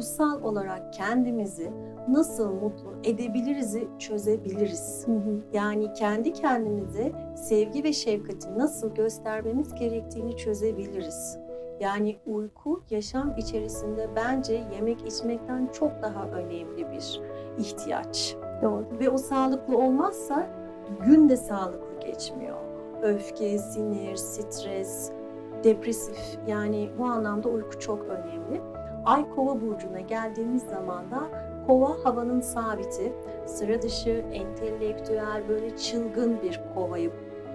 duygusal olarak kendimizi nasıl mutlu edebiliriz'i çözebiliriz. Hı hı. Yani kendi kendimize sevgi ve şefkati nasıl göstermemiz gerektiğini çözebiliriz. Yani uyku yaşam içerisinde bence yemek içmekten çok daha önemli bir ihtiyaç. Doğru. Ve o sağlıklı olmazsa gün de sağlıklı geçmiyor. Öfke, sinir, stres, depresif yani bu anlamda uyku çok önemli. Ay kova burcuna geldiğimiz zaman da kova havanın sabiti, sıra dışı, entelektüel, böyle çılgın bir kovayı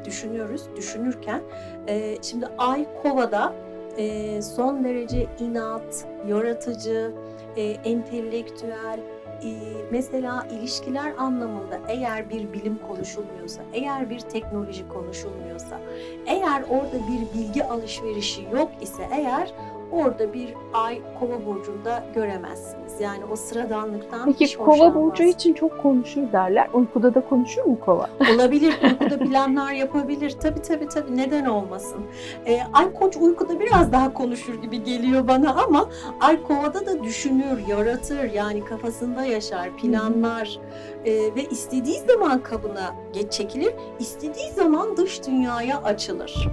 düşünüyoruz. Düşünürken e, şimdi ay kovada e, son derece inat, yaratıcı, e, entelektüel, e, mesela ilişkiler anlamında eğer bir bilim konuşulmuyorsa, eğer bir teknoloji konuşulmuyorsa, eğer orada bir bilgi alışverişi yok ise eğer orada bir ay kova burcunda göremezsiniz. Yani o sıradanlıktan Peki kova burcu için çok konuşur derler. Uykuda da konuşur mu kova? Olabilir, uykuda planlar yapabilir. Tabii tabii tabii neden olmasın. Ee, ay koç uykuda biraz daha konuşur gibi geliyor bana ama ay kovada da düşünür, yaratır. Yani kafasında yaşar, planlar Ee, ve istediği zaman kabına geç çekilir, istediği zaman dış dünyaya açılır.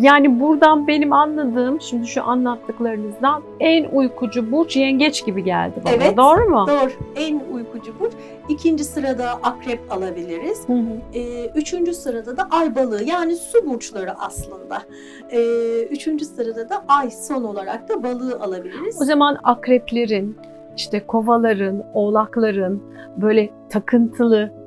Yani buradan benim anladığım şimdi şu anlattıklarınızdan en uykucu burç yengeç gibi geldi bana. Evet. Doğru mu? Doğru, en uykucu burç. İkinci sırada akrep alabiliriz. Hı hı. Ee, üçüncü sırada da ay balığı yani su burçları aslında. Ee, üçüncü sırada da ay son olarak da balığı alabiliriz. O zaman akreplerin, işte kovaların, oğlakların böyle takıntılı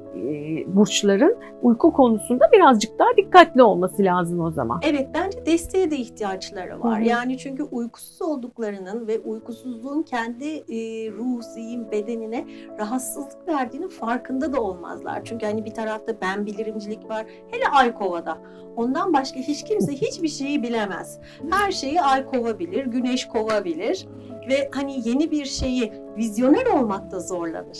burçların uyku konusunda birazcık daha dikkatli olması lazım o zaman. Evet bence desteğe de ihtiyaçları var. Hı. Yani çünkü uykusuz olduklarının ve uykusuzluğun kendi e, ruh, zihin, bedenine rahatsızlık verdiğinin farkında da olmazlar. Çünkü hani bir tarafta ben bilirimcilik var. Hele ay kovada. Ondan başka hiç kimse hiçbir şeyi bilemez. Her şeyi ay kova bilir, güneş kova bilir. Ve hani yeni bir şeyi vizyoner olmakta zorlanır.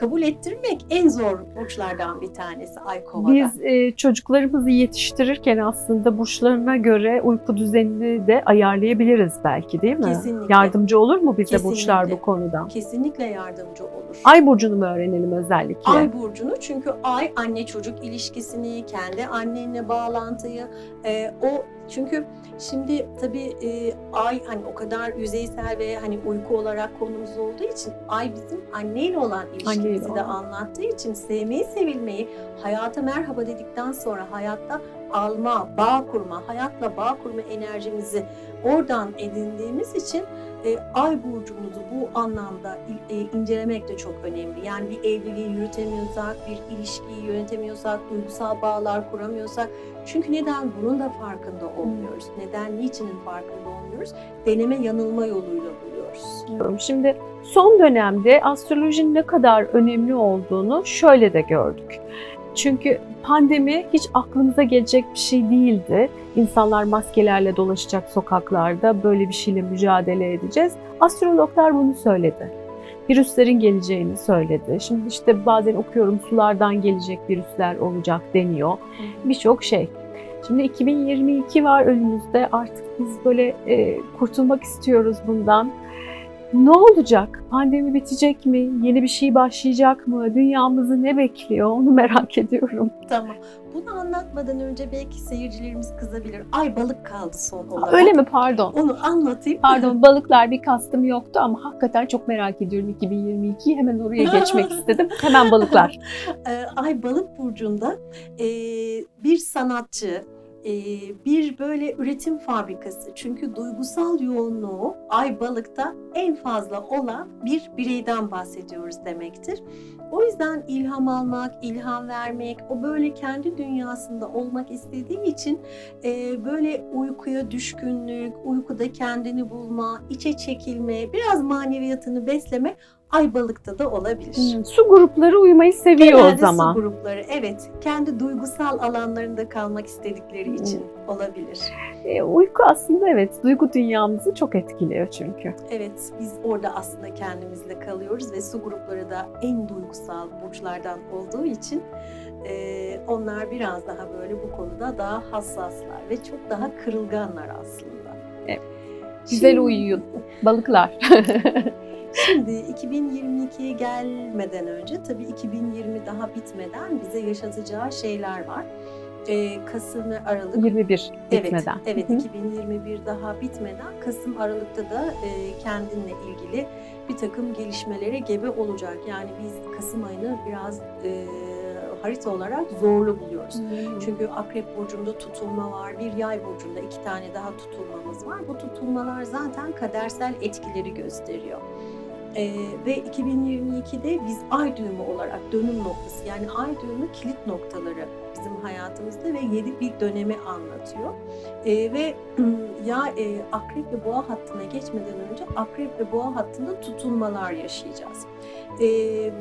Kabul ettirmek en zor burçlardan bir tanesi ay kovada. Biz e, çocuklarımızı yetiştirirken aslında burçlarına göre uyku düzenini de ayarlayabiliriz belki değil mi? Kesinlikle. Yardımcı olur mu bize Kesinlikle. burçlar bu konuda? Kesinlikle yardımcı olur. Ay burcunu mu öğrenelim özellikle? Ay burcunu çünkü ay anne çocuk ilişkisini, kendi annenle bağlantıyı, e, o çünkü şimdi tabii e, ay hani o kadar yüzeysel ve hani uyku olarak konumuz olduğu için ay bizim anneyle olan ilişkimizi de olan. anlattığı için sevmeyi, sevilmeyi, hayata merhaba dedikten sonra hayatta alma, bağ kurma, hayatla bağ kurma enerjimizi oradan edindiğimiz için e, ay burcumuzu bu anlamda e, incelemek de çok önemli. Yani bir evliliği yürütemiyorsak, bir ilişkiyi yönetemiyorsak, duygusal bağlar kuramıyorsak. Çünkü neden bunun da farkında olmuyoruz. Neden, niçinin farkında olmuyoruz? Deneme yanılma yoluyla buluyoruz. Şimdi son dönemde astrolojinin ne kadar önemli olduğunu şöyle de gördük. Çünkü pandemi hiç aklımıza gelecek bir şey değildi. İnsanlar maskelerle dolaşacak sokaklarda böyle bir şeyle mücadele edeceğiz. Astrologlar bunu söyledi. Virüslerin geleceğini söyledi. Şimdi işte bazen okuyorum sulardan gelecek virüsler olacak deniyor. Birçok şey. Şimdi 2022 var önümüzde. Artık biz böyle e, kurtulmak istiyoruz bundan. Ne olacak? Pandemi bitecek mi? Yeni bir şey başlayacak mı? Dünyamızı ne bekliyor? Onu merak ediyorum. Tamam. Bunu anlatmadan önce belki seyircilerimiz kızabilir. Ay balık kaldı son olarak. Öyle mi? Pardon. Onu anlatayım. Pardon balıklar bir kastım yoktu ama hakikaten çok merak ediyorum 2022'yi hemen oraya geçmek istedim. Hemen balıklar. Ee, Ay balık burcunda e, bir sanatçı, bir böyle üretim fabrikası. Çünkü duygusal yoğunluğu ay balıkta en fazla olan bir bireyden bahsediyoruz demektir. O yüzden ilham almak, ilham vermek, o böyle kendi dünyasında olmak istediği için e, böyle uykuya düşkünlük, uykuda kendini bulma, içe çekilme, biraz maneviyatını besleme ay balıkta da olabilir. Hmm, Su grupları uyumayı seviyor Genelde o zaman. su grupları evet kendi duygusal alanlarında kalmak istedikleri için olabilir. E, uyku aslında evet duygu dünyamızı çok etkiliyor çünkü. Evet biz orada aslında kendimizle kalıyoruz ve su grupları da en duygusal burçlardan olduğu için e, onlar biraz daha böyle bu konuda daha hassaslar ve çok daha kırılganlar aslında. Güzel Şimdi- uyuyun balıklar. Şimdi 2022'ye gelmeden önce tabii 2020 daha bitmeden bize yaşatacağı şeyler var. Ee, Kasım ve Aralık 21 bitmeden. Evet, Hı hı. evet 2021 daha bitmeden Kasım Aralık'ta da e, kendinle ilgili bir takım gelişmelere gebe olacak. Yani biz Kasım ayını biraz e, harita olarak zorlu buluyoruz. Çünkü Akrep Burcu'nda tutulma var, bir Yay Burcu'nda iki tane daha tutulmamız var. Bu tutulmalar zaten kadersel etkileri gösteriyor. Ee, ve 2022'de biz ay düğümü olarak dönüm noktası yani ay düğümü kilit noktaları bizim hayatımızda ve yeni bir dönemi anlatıyor. Ee, ve ya e, akrep ve boğa hattına geçmeden önce akrep ve boğa hattında tutulmalar yaşayacağız. Ee,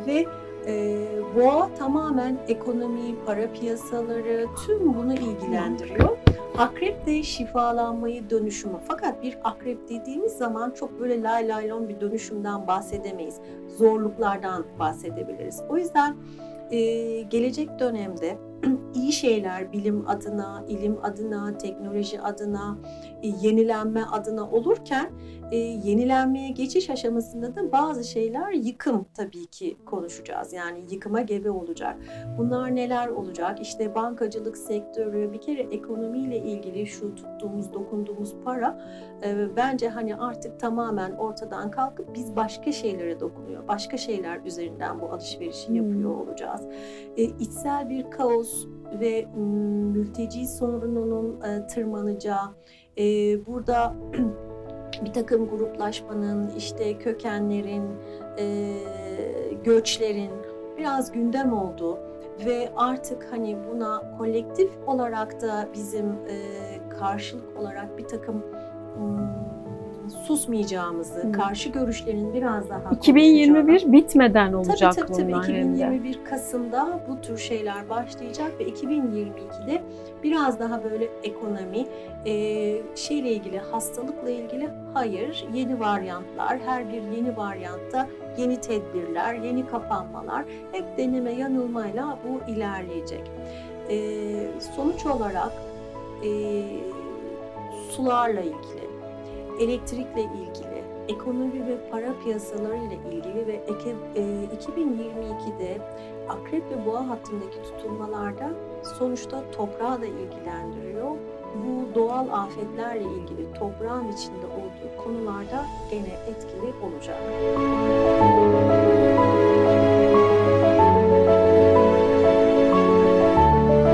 ve e, boğa tamamen ekonomi, para piyasaları tüm bunu ilgilendiriyor. Akrep de şifalanmayı, dönüşümü. Fakat bir akrep dediğimiz zaman çok böyle lay laylon bir dönüşümden bahsedemeyiz. Zorluklardan bahsedebiliriz. O yüzden e, gelecek dönemde iyi şeyler bilim adına, ilim adına, teknoloji adına, e, yenilenme adına olurken e, yenilenmeye geçiş aşamasında da bazı şeyler yıkım tabii ki konuşacağız. Yani yıkıma gebe olacak. Bunlar neler olacak? İşte bankacılık sektörü, bir kere ekonomiyle ilgili şu tuttuğumuz, dokunduğumuz para e, bence hani artık tamamen ortadan kalkıp biz başka şeylere dokunuyor. Başka şeyler üzerinden bu alışverişi Hmm. yapıyor olacağız. İçsel bir kaos ve mm, mülteci sorununun e, tırmanacağı, e, burada bir takım gruplaşmanın, işte kökenlerin, e, göçlerin biraz gündem olduğu ve artık hani buna kolektif olarak da bizim karşılık olarak bir takım susmayacağımızı, Hı. karşı görüşlerin biraz daha konuşacağını- 2021 bitmeden olacak tabii, tabii, bunlar tabii. hem de. 2021 Kasım'da bu tür şeyler başlayacak ve 2022'de biraz daha böyle ekonomi, e, şeyle ilgili, hastalıkla ilgili hayır, yeni varyantlar, her bir yeni varyantta yeni tedbirler, yeni kapanmalar, hep deneme yanılmayla bu ilerleyecek. E, sonuç olarak e, sularla ilgili, elektrikle ilgili, ekonomi ve para piyasaları ile ilgili ve eke- e, 2022'de Akrep ve Boğa hattındaki tutulmalarda sonuçta toprağı da ilgilendiriyor. Bu doğal afetlerle ilgili toprağın içinde olduğu konularda gene etkili olacak.